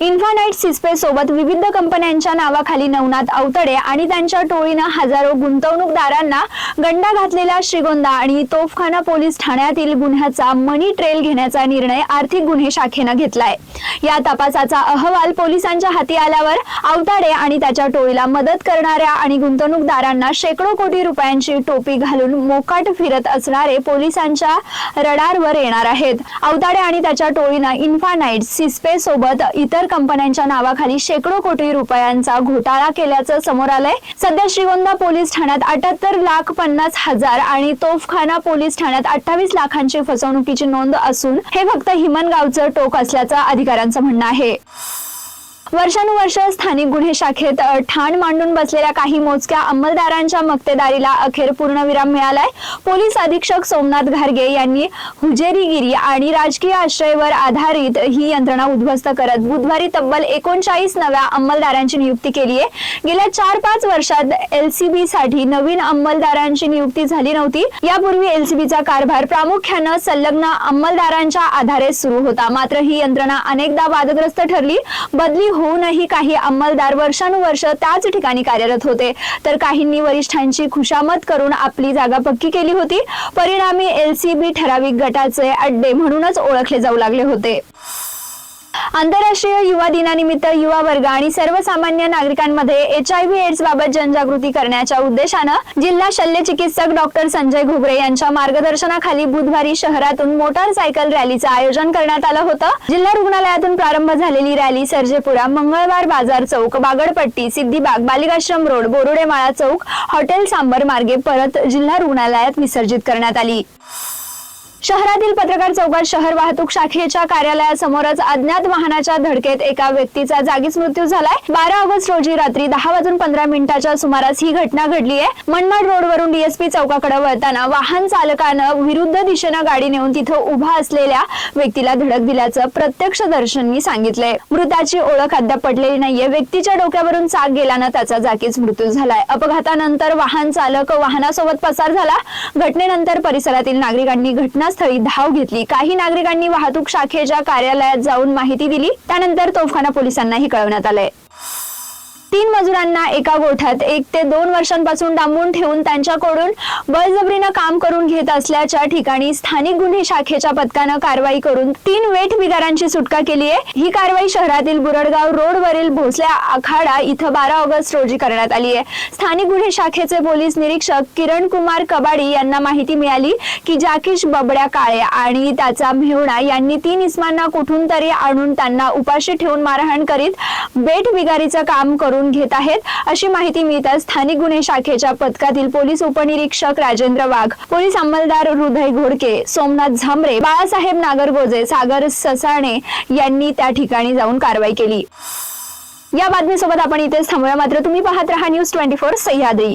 Infinite सिस्पे सोबत विविध कंपन्यांच्या नावाखाली नवनाथ अवतडे आणि त्यांच्या टोळीनं हजारो गुंतवणूकदारांना गंडा घातलेला श्रीगोंदा आणि तोफखाना पोलीस ठाण्यातील गुन्ह्याचा मनी ट्रेल घेण्याचा निर्णय आर्थिक गुन्हे शाखेनं घेतलाय. या तपासाचा अहवाल पोलिसांच्या हाती आल्यावर अवताडे आणि त्याच्या टोळीला मदत करणाऱ्या आणि गुंतवणूकदारांना शेकडो कोटी रुपयांची टोपी घालून मोकाट फिरत असणारे पोलिसांच्या रडारवर येणार आहेत. अवताडे आणि त्याच्या टोळीनं इन्फानाईट सिस्पे सोबत इतर कंपन्यांच्या नावाखाली शेकडो कोटी रुपयांचा घोटाळा केल्याचं समोर आलंय. सध्या श्रीगोंदा पोलीस ठाण्यात अठ्याहत्तर लाख पन्नास हजार आणि तोफखाना पोलीस ठाण्यात अठ्ठावीस लाखांची फसवणुकीची नोंद असून हे फक्त हिमनगावचं टोक असल्याचं अधिकाऱ्यांचं म्हणणं आहे. वर्षानुवर्ष स्थानिक गुन्हे शाखेत ठाण मांडून बसलेल्या काही मोजक्या अंमलदारांच्या मक्तेदारीला अखेर पूर्णविराम मिळालाय. पोलीस अधीक्षक सोमनाथ घारगे यांनी हुजेरीगिरी आणि राजकीय आश्रयवर आधारित ही यंत्रणा उद्ध्वस्त करत बुधवारी तब्बल एकोणचाळीस नव्या अंमलदारांची नियुक्ती केली आहे. गेल्या चार पाच वर्षात एलसीबी साठी नवीन अंमलदारांची नियुक्ती झाली नव्हती. यापूर्वी एलसीबीचा कारभार प्रामुख्यानं संलग्न अंमलदारांच्या आधारे सुरू होता. मात्र ही यंत्रणा अनेकदा वादग्रस्त ठरली. बदली होऊनही काही अंमलदार वर्षानुवर्ष त्याच ठिकाणी कार्यरत होते. तर काहींनी वरिष्ठांची खुशामत करून आपली जागा पक्की केली होती. परिणामी एलसीबी ठराविक गटाचे अड्डे म्हणूनच ओळखले जाऊ लागले होते. आंतरराष्ट्रीय युवा दिनानिमित्त युवा वर्ग आणि सर्वसामान्य नागरिकांमध्ये एच आय व्ही एड्स बाबत जनजागृती करण्याच्या उद्देशानं जिल्हा शल्य चिकित्सक डॉक्टर संजय घुगरे यांच्या मार्गदर्शनाखाली बुधवारी शहरातून मोटारसायकल रॅलीचं आयोजन करण्यात आलं होतं. जिल्हा रुग्णालयातून प्रारंभ झालेली rally Sarjepura Mangalwar Bazar Chowk Bagadpatti Siddhibag Balikashram road Borudemala Chowk hotel Sambar मार्गे परत जिल्हा रुग्णालयात विसर्जित करण्यात आली. शहरातील पत्रकार चौकात शहर वाहतूक शाखेच्या कार्यालयासमोरच अज्ञात वाहनाच्या धडकेत एका व्यक्तीचा जागीच मृत्यू झालाय. बारा ऑगस्ट रोजी रात्री दहा वाजून पंधरा मिनिटाच्या सुमारास ही घटना घडली आहे. मनमाड रोडवरून डीएसपी चौकाकडे वळताना वाहन चालकानं विरुद्ध दिशेनं गाडी नेऊन तिथं उभा असलेल्या व्यक्तीला धडक दिल्याचं प्रत्यक्षदर्शींनी सांगितलंय. मृताची ओळख अद्याप पडलेली नाहीये. व्यक्तीच्या डोक्यावरून चाक गेल्यानं त्याचा जागीच मृत्यू झालाय. अपघातानंतर वाहन चालक वाहनासोबत पसार झाला. घटनेनंतर परिसरातील नागरिकांनी घटना घटनास्थळी धाव घेतली. काही नागरिकांनी वाहतूक शाखेच्या कार्यालयात जाऊन माहिती दिली. त्यानंतर तोफखाना पोलिसांनाही कळवण्यात आलंय. तीन मजुरांना एका गोठ्यात एक ते दोन वर्षांपासून डांबून ठेवून त्यांच्याकडून बळजबरीनं काम करून घेत असल्याच्या ठिकाणी स्थानिक गुन्हे शाखेच्या पथकानं कारवाई करून तीन वेठ बिगारांची सुटका केली आहे. ही कारवाई शहरातील बुरडगाव रोडवरील भोसल्या आखाडा इथं बारा ऑगस्ट रोजी करण्यात आली आहे. स्थानिक गुन्हे शाखेचे पोलीस निरीक्षक किरण कुमार कबाडी यांना माहिती मिळाली की जाकीश बबड्या काळे आणि त्याचा मेहुणा यांनी तीन इस्मांना कुठून तरी आणून त्यांना उपाशी ठेवून मारहाण करीत बेट बिगारीचं काम करून घेत आहेत. अशी माहिती मिळताच स्थानिक गुन्हे शाखेच्या पथकातील पोलीस उपनिरीक्षक राजेंद्र वाघ पोलीस अंमलदार हृदय घोडके सोमनाथ झांबरे बाळासाहेब नागरगोजे सागर ससाणे यांनी त्या ठिकाणी जाऊन कारवाई केली. या बातमीसोबत आपण इथेच थांबूया. मात्र तुम्ही पाहत रहा न्यूज ट्वेंटी फोर सह्याद्री.